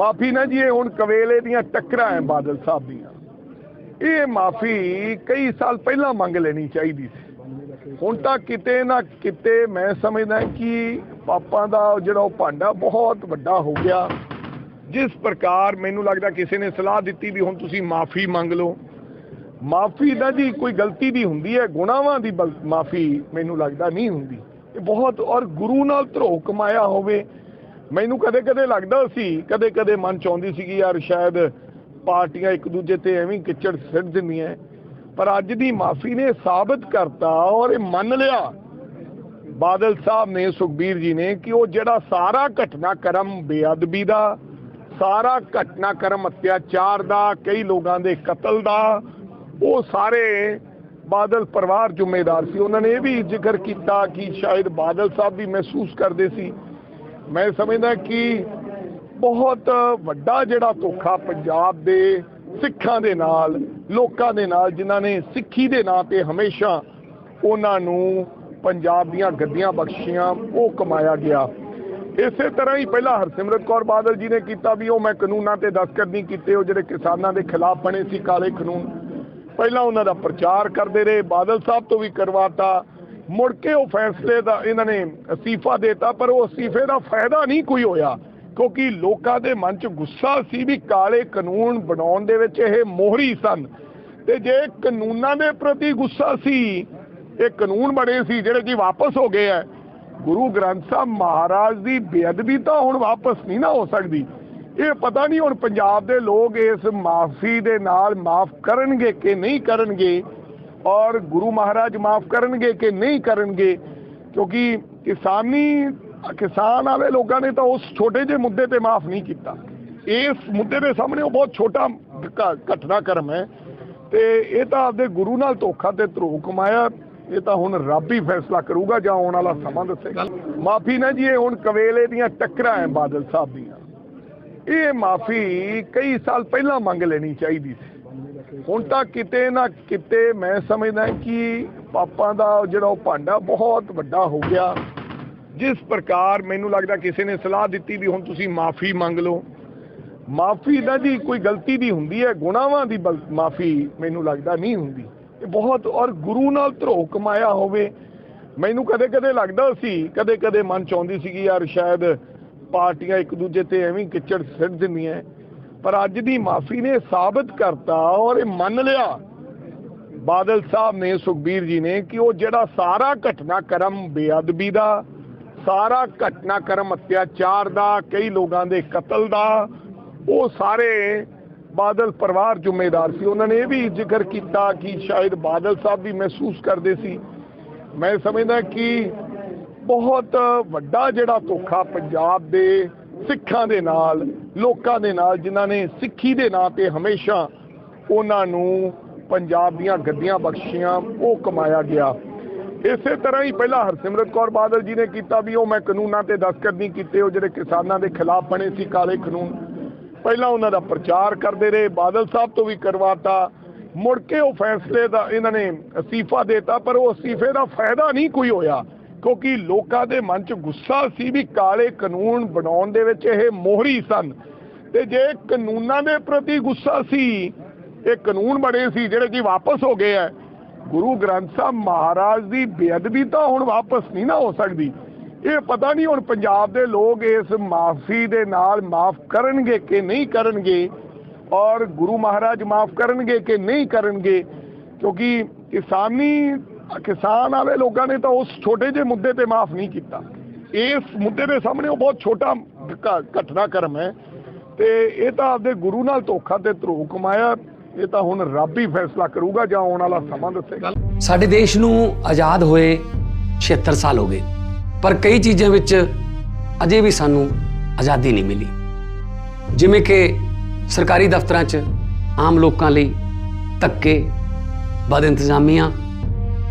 ਮਾਫੀ ਨਾ ਜੀ, ਇਹ ਹੁਣ ਕਵੇਲੇ ਦੀਆਂ ਟੱਕਰਾਂ ਹੈ ਬਾਦਲ ਸਾਹਿਬ ਦੀਆਂ। ਇਹ ਮਾਫੀ ਕਈ ਸਾਲ ਪਹਿਲਾਂ ਮੰਗ ਲੈਣੀ ਚਾਹੀਦੀ ਸੀ। ਹੁਣ ਤਾਂ ਕਿਤੇ ਨਾ ਕਿਤੇ ਮੈਂ ਸਮਝਦਾ ਕਿ ਪਾਪਾਂ ਦਾ ਜਿਹੜਾ ਉਹ ਭਾਂਡਾ ਬਹੁਤ ਵੱਡਾ ਹੋ ਗਿਆ। ਜਿਸ ਪ੍ਰਕਾਰ ਮੈਨੂੰ ਲੱਗਦਾ ਕਿਸੇ ਨੇ ਸਲਾਹ ਦਿੱਤੀ ਵੀ ਹੁਣ ਤੁਸੀਂ ਮਾਫੀ ਮੰਗ ਲਓ। ਮਾਫੀ ਦਾ ਜੀ ਕੋਈ ਗਲਤੀ ਦੀ ਹੁੰਦੀ ਹੈ, ਗੁਨਾਹਾਂ ਦੀ ਮਾਫੀ ਮੈਨੂੰ ਲੱਗਦਾ ਨਹੀਂ ਹੁੰਦੀ। ਇਹ ਬਹੁਤ ਔਰ ਗੁਰੂ ਨਾਲ ਧਰੋ ਕਮਾਇਆ ਹੋਵੇ ਮੈਨੂੰ ਕਦੇ ਕਦੇ ਲੱਗਦਾ ਸੀ, ਕਦੇ ਕਦੇ ਮਨ ਚ ਆਉਂਦੀ ਸੀ ਕਿ ਯਾਰ ਸ਼ਾਇਦ ਪਾਰਟੀਆਂ ਇੱਕ ਦੂਜੇ ਤੇ ਐਵੇਂ ਕਿਚੜ ਸਿੱਟ ਦਿੰਦੀਆਂ ਪਰ ਅੱਜ ਦੀ ਮਾਫੀ ਨੇ ਸਾਬਤ ਕਰਤਾ ਔਰ ਇਹ ਮੰਨ ਲਿਆ। ਬਾਦਲ ਸਾਹਿਬ ਨੇ, ਸੁਖਬੀਰ ਜੀ ਨੇ ਕਿ ਉਹ ਜਿਹੜਾ ਸਾਰਾ ਘਟਨਾਕ੍ਰਮ ਬੇਅਦਬੀ ਦਾ, ਸਾਰਾ ਘਟਨਾਕ੍ਰਮ ਅਤਿਆਚਾਰ ਦਾ, ਕਈ ਲੋਕਾਂ ਦੇ ਕਤਲ ਦਾ, ਉਹ ਸਾਰੇ ਬਾਦਲ ਪਰਿਵਾਰ ਜ਼ਿੰਮੇਦਾਰ ਸੀ। ਉਹਨਾਂ ਨੇ ਇਹ ਵੀ ਜ਼ਿਕਰ ਕੀਤਾ ਕਿ ਸ਼ਾਇਦ ਬਾਦਲ ਸਾਹਿਬ ਵੀ ਮਹਿਸੂਸ ਕਰਦੇ ਸੀ ਮੈਂ ਸਮਝਦਾ ਕਿ ਬਹੁਤ ਵੱਡਾ ਜਿਹੜਾ ਧੋਖਾ ਪੰਜਾਬ ਦੇ ਸਿੱਖਾਂ ਦੇ ਨਾਲ, ਲੋਕਾਂ ਦੇ ਨਾਲ, ਜਿਨ੍ਹਾਂ ਨੇ ਸਿੱਖੀ ਦੇ ਨਾਂ ਤੇ ਹਮੇਸ਼ਾ ਉਹਨਾਂ ਨੂੰ ਪੰਜਾਬ ਦੀਆਂ ਗੱਦੀਆਂ ਬਖਸ਼ੀਆਂ, ਉਹ ਕਮਾਇਆ ਗਿਆ। ਇਸੇ ਤਰ੍ਹਾਂ ਹੀ ਪਹਿਲਾਂ ਹਰਸਿਮਰਤ ਕੌਰ ਬਾਦਲ ਜੀ ਨੇ ਕੀਤਾ ਵੀ, ਉਹ ਮੈਂ ਕਾਨੂੰਨਾਂ ਤੇ ਦਸਤਖਤ ਨਹੀਂ ਕੀਤੇ, ਉਹ ਜਿਹੜੇ ਕਿਸਾਨਾਂ ਦੇ ਖਿਲਾਫ ਬਣੇ ਸੀ ਕਾਲੇ ਕਾਨੂੰਨ। ਪਹਿਲਾਂ ਉਹਨਾਂ ਦਾ ਪ੍ਰਚਾਰ ਕਰਦੇ ਰਹੇ, ਬਾਦਲ ਸਾਹਿਬ ਤੋਂ ਵੀ ਕਰਵਾਤਾ। ਮੁੜ ਕੇ ਉਹ ਫੈਸਲੇ ਦਾ ਇਹਨਾਂ ਨੇ ਅਸਤੀਫਾ ਦਿੱਤਾ, ਪਰ ਉਹ ਅਸਤੀਫੇ ਦਾ ਫਾਇਦਾ ਨਹੀਂ ਕੋਈ ਹੋਇਆ, ਕਿਉਂਕਿ ਲੋਕਾਂ ਦੇ ਮਨ 'ਚ ਗੁੱਸਾ ਸੀ ਵੀ ਕਾਲੇ ਕਾਨੂੰਨ ਬਣਾਉਣ ਦੇ ਵਿੱਚ ਇਹ ਮੋਹਰੀ ਸਨ। ਤੇ ਜੇ ਕਾਨੂੰਨਾਂ ਦੇ ਪ੍ਰਤੀ ਗੁੱਸਾ ਸੀ, ਇਹ ਕਾਨੂੰਨ ਬਣੇ ਸੀ ਜਿਹੜੇ ਕਿ ਵਾਪਸ ਹੋ ਗਏ ਆ ਗੁਰੂ ਗ੍ਰੰਥ ਸਾਹਿਬ ਮਹਾਰਾਜ ਦੀ ਬੇਅਦਬੀ ਤਾਂ ਹੁਣ ਵਾਪਸ ਨਹੀਂ ਨਾ ਹੋ ਸਕਦੀ। ਇਹ ਪਤਾ ਨਹੀਂ ਹੁਣ ਪੰਜਾਬ ਦੇ ਲੋਕ ਇਸ ਮਾਫੀ ਦੇ ਨਾਲ ਮਾਫ ਕਰਨਗੇ ਕਿ ਨਹੀਂ ਕਰਨਗੇ। ਔਰ ਗੁਰੂ ਮਹਾਰਾਜ ਮਾਫ ਕਰਨਗੇ ਕਿ ਨਹੀਂ ਕਰਨਗੇ? ਕਿਉਂਕਿ ਕਿਸਾਨੀ, ਕਿਸਾਨ ਵਾਲੇ ਲੋਕਾਂ ਨੇ ਤਾਂ ਉਸ ਛੋਟੇ ਜਿਹੇ ਮੁੱਦੇ ਤੇ ਮਾਫ ਨਹੀਂ ਕੀਤਾ। ਇਸ ਮੁੱਦੇ ਦੇ ਸਾਹਮਣੇ ਉਹ ਬਹੁਤ ਛੋਟਾ ਘਟਨਾ ਕਰਮ ਹੈ। ਤੇ ਇਹ ਤਾਂ ਆਪਦੇ ਗੁਰੂ ਨਾਲ ਧੋਖਾ ਤੇ ਧਰੋ ਕਮਾਇਆ। ਇਹ ਤਾਂ ਹੁਣ ਰੱਬ ਹੀ ਫੈਸਲਾ ਕਰੂਗਾ ਜਾਂ ਆਉਣ ਵਾਲਾ ਸਮਾਂ ਦੱਸੇਗਾ। ਮਾਫੀ ਨਾ ਜੀ, ਇਹ ਹੁਣ ਕਵੇਲੇ ਦੀਆਂ ਟੱਕਰਾਂ ਹੈ ਬਾਦਲ ਸਾਹਿਬ ਦੀਆਂ। ਇਹ ਮਾਫੀ ਕਈ ਸਾਲ ਪਹਿਲਾਂ ਮੰਗ ਲੈਣੀ ਚਾਹੀਦੀ ਸੀ। ਹੁਣ ਤਾਂ ਕਿਤੇ ਨਾ ਕਿਤੇ ਮੈਂ ਸਮਝਦਾ ਕਿ ਪਾਪਾਂ ਦਾ ਜਿਹੜਾ ਉਹ ਭਾਂਡਾ ਬਹੁਤ ਵੱਡਾ ਹੋ ਗਿਆ। ਜਿਸ ਪ੍ਰਕਾਰ ਮੈਨੂੰ ਲੱਗਦਾ ਕਿਸੇ ਨੇ ਸਲਾਹ ਦਿੱਤੀ ਵੀ ਹੁਣ ਤੁਸੀਂ ਮਾਫੀ ਮੰਗ ਲਓ। ਮਾਫੀ ਨਾ ਜੀ ਕੋਈ ਗਲਤੀ ਦੀ ਹੁੰਦੀ ਹੈ, ਗੁਨਾਹਾਂ ਦੀ ਮਾਫੀ ਮੈਨੂੰ ਲੱਗਦਾ ਨਹੀਂ ਹੁੰਦੀ। ਇਹ ਬਹੁਤ, ਔਰ ਗੁਰੂ ਨਾਲ ਧਰੋ ਕਮਾਇਆ ਹੋਵੇ। ਮੈਨੂੰ ਕਦੇ ਕਦੇ ਲੱਗਦਾ ਸੀ ਕਦੇ ਕਦੇ ਮਨ ਚ ਆਉਂਦੀ ਸੀ ਕਿ ਯਾਰ ਸ਼ਾਇਦ ਪਾਰਟੀਆਂ ਇੱਕ ਦੂਜੇ ਤੇ ਐਵੇਂ ਹੀ ਕਿਚੜ ਸਿੱਟ ਦਿੰਦੀਆਂ। ਪਰ ਅੱਜ ਦੀ ਮਾਫੀ ਨੇ ਸਾਬਤ ਕਰਤਾ ਔਰ ਇਹ ਮੰਨ ਲਿਆ। ਬਾਦਲ ਸਾਹਿਬ ਨੇ, ਸੁਖਬੀਰ ਜੀ ਨੇ ਕਿ ਉਹ ਜਿਹੜਾ ਸਾਰਾ ਘਟਨਾਕ੍ਰਮ ਬੇਅਦਬੀ ਦਾ, ਸਾਰਾ ਘਟਨਾਕ੍ਰਮ ਅਤਿਆਚਾਰ ਦਾ, ਕਈ ਲੋਕਾਂ ਦੇ ਕਤਲ ਦਾ, ਉਹ ਸਾਰੇ ਬਾਦਲ ਪਰਿਵਾਰ ਜ਼ਿੰਮੇਦਾਰ ਸੀ। ਉਹਨਾਂ ਨੇ ਇਹ ਵੀ ਜ਼ਿਕਰ ਕੀਤਾ ਕਿ ਸ਼ਾਇਦ ਬਾਦਲ ਸਾਹਿਬ ਵੀ ਮਹਿਸੂਸ ਕਰਦੇ ਸੀ। ਮੈਂ ਸਮਝਦਾ ਕਿ ਬਹੁਤ ਵੱਡਾ ਜਿਹੜਾ ਧੋਖਾ ਪੰਜਾਬ ਦੇ ਸਿੱਖਾਂ ਦੇ ਨਾਲ ਲੋਕਾਂ ਦੇ ਨਾਲ ਜਿਨ੍ਹਾਂ ਨੇ ਸਿੱਖੀ ਦੇ ਨਾਂ ਤੇ ਹਮੇਸ਼ਾ ਉਹਨਾਂ ਨੂੰ ਪੰਜਾਬ ਦੀਆਂ ਗੱਦੀਆਂ ਬਖਸ਼ੀਆਂ, ਉਹ ਕਮਾਇਆ ਗਿਆ। ਇਸੇ ਤਰ੍ਹਾਂ ਹੀ ਪਹਿਲਾਂ ਹਰਸਿਮਰਤ ਕੌਰ ਬਾਦਲ ਜੀ ਨੇ ਕੀਤਾ ਵੀ, ਉਹ ਮੈਂ ਕਾਨੂੰਨਾਂ ਤੇ ਦਸਤਖਤ ਨਹੀਂ ਕੀਤੇ, ਉਹ ਜਿਹੜੇ ਕਿਸਾਨਾਂ ਦੇ ਖਿਲਾਫ ਬਣੇ ਸੀ ਕਾਲੇ ਕਾਨੂੰਨ। ਪਹਿਲਾਂ ਉਹਨਾਂ ਦਾ ਪ੍ਰਚਾਰ ਕਰਦੇ ਰਹੇ, ਬਾਦਲ ਸਾਹਿਬ ਤੋਂ ਵੀ ਕਰਵਾਤਾ। ਮੁੜ ਕੇ ਉਹ ਫੈਸਲੇ ਦਾ, ਇਹਨਾਂ ਨੇ ਅਸਤੀਫਾ ਦਿੱਤਾ, ਪਰ ਉਹ ਅਸਤੀਫੇ ਦਾ ਫਾਇਦਾ ਨਹੀਂ ਕੋਈ ਹੋਇਆ। ਕਿਉਂਕਿ ਲੋਕਾਂ ਦੇ ਮਨ 'ਚ ਗੁੱਸਾ ਸੀ ਵੀ ਕਾਲੇ ਕਾਨੂੰਨ ਬਣਾਉਣ ਦੇ ਵਿੱਚ ਇਹ ਮੋਹਰੀ ਸਨ। ਤੇ ਜੇ ਕਾਨੂੰਨਾਂ ਦੇ ਪ੍ਰਤੀ ਗੁੱਸਾ ਸੀ, ਇਹ ਕਾਨੂੰਨ ਬਣੇ ਸੀ ਜਿਹੜੇ ਕਿ ਵਾਪਸ ਹੋ ਗਏ ਆ ਗੁਰੂ ਗ੍ਰੰਥ ਸਾਹਿਬ ਮਹਾਰਾਜ ਦੀ ਬੇਅਦਬੀ ਤਾਂ ਹੁਣ ਵਾਪਸ ਨਹੀਂ ਨਾ ਹੋ ਸਕਦੀ। ਇਹ ਪਤਾ ਨਹੀਂ ਹੁਣ ਪੰਜਾਬ ਦੇ ਲੋਕ ਇਸ ਮਾਫੀ ਦੇ ਨਾਲ ਮਾਫ ਕਰਨਗੇ ਕਿ ਨਹੀਂ ਕਰਨਗੇ ਔਰ ਗੁਰੂ ਮਹਾਰਾਜ ਮਾਫ ਕਰਨਗੇ ਕਿ ਨਹੀਂ ਕਰਨਗੇ। ਕਿਉਂਕਿ ਕਿਸਾਨੀ ਕਿਸਾਨ ਵਾਲੇ ਲੋਕਾਂ ਨੇ ਤਾਂ ਉਸ ਛੋਟੇ ਜਿਹੇ ਮੁੱਦੇ ਤੇ ਮਾਫ ਨਹੀਂ ਕੀਤਾ। ਇਸ ਮੁੱਦੇ ਦੇ ਸਾਹਮਣੇ ਉਹ ਬਹੁਤ ਛੋਟਾ ਘ- ਘਟਨਾਕ੍ਰਮ ਹੈ ਤੇ ਇਹ ਤਾਂ ਆਪਦੇ ਗੁਰੂ ਨਾਲ ਧੋਖਾ ਤੇ ਧਰੋ ਕਮਾਇਆ। ਇਹ ਤਾਂ ਹੁਣ ਰੱਬ ਹੀ ਫੈਸਲਾ ਕਰੂਗਾ ਜਾਂ ਆਉਣ ਵਾਲਾ ਸਮਾਂ ਦੱਸੇਗਾ। ਸਾਡੇ ਦੇਸ਼ ਨੂੰ ਆਜ਼ਾਦ ਹੋਏ 76 ਸਾਲ ਹੋ ਗਏ, ਪਰ ਕਈ ਚੀਜ਼ਾਂ ਵਿੱਚ ਅਜੇ ਵੀ ਸਾਨੂੰ ਆਜ਼ਾਦੀ ਨਹੀਂ ਮਿਲੀ। ਜਿਵੇਂ ਕਿ ਸਰਕਾਰੀ ਦਫ਼ਤਰਾਂ 'ਚ ਆਮ ਲੋਕਾਂ ਲਈ ਧੱਕੇ, ਬਦ ਇੰਤਜ਼ਾਮੀਆਂ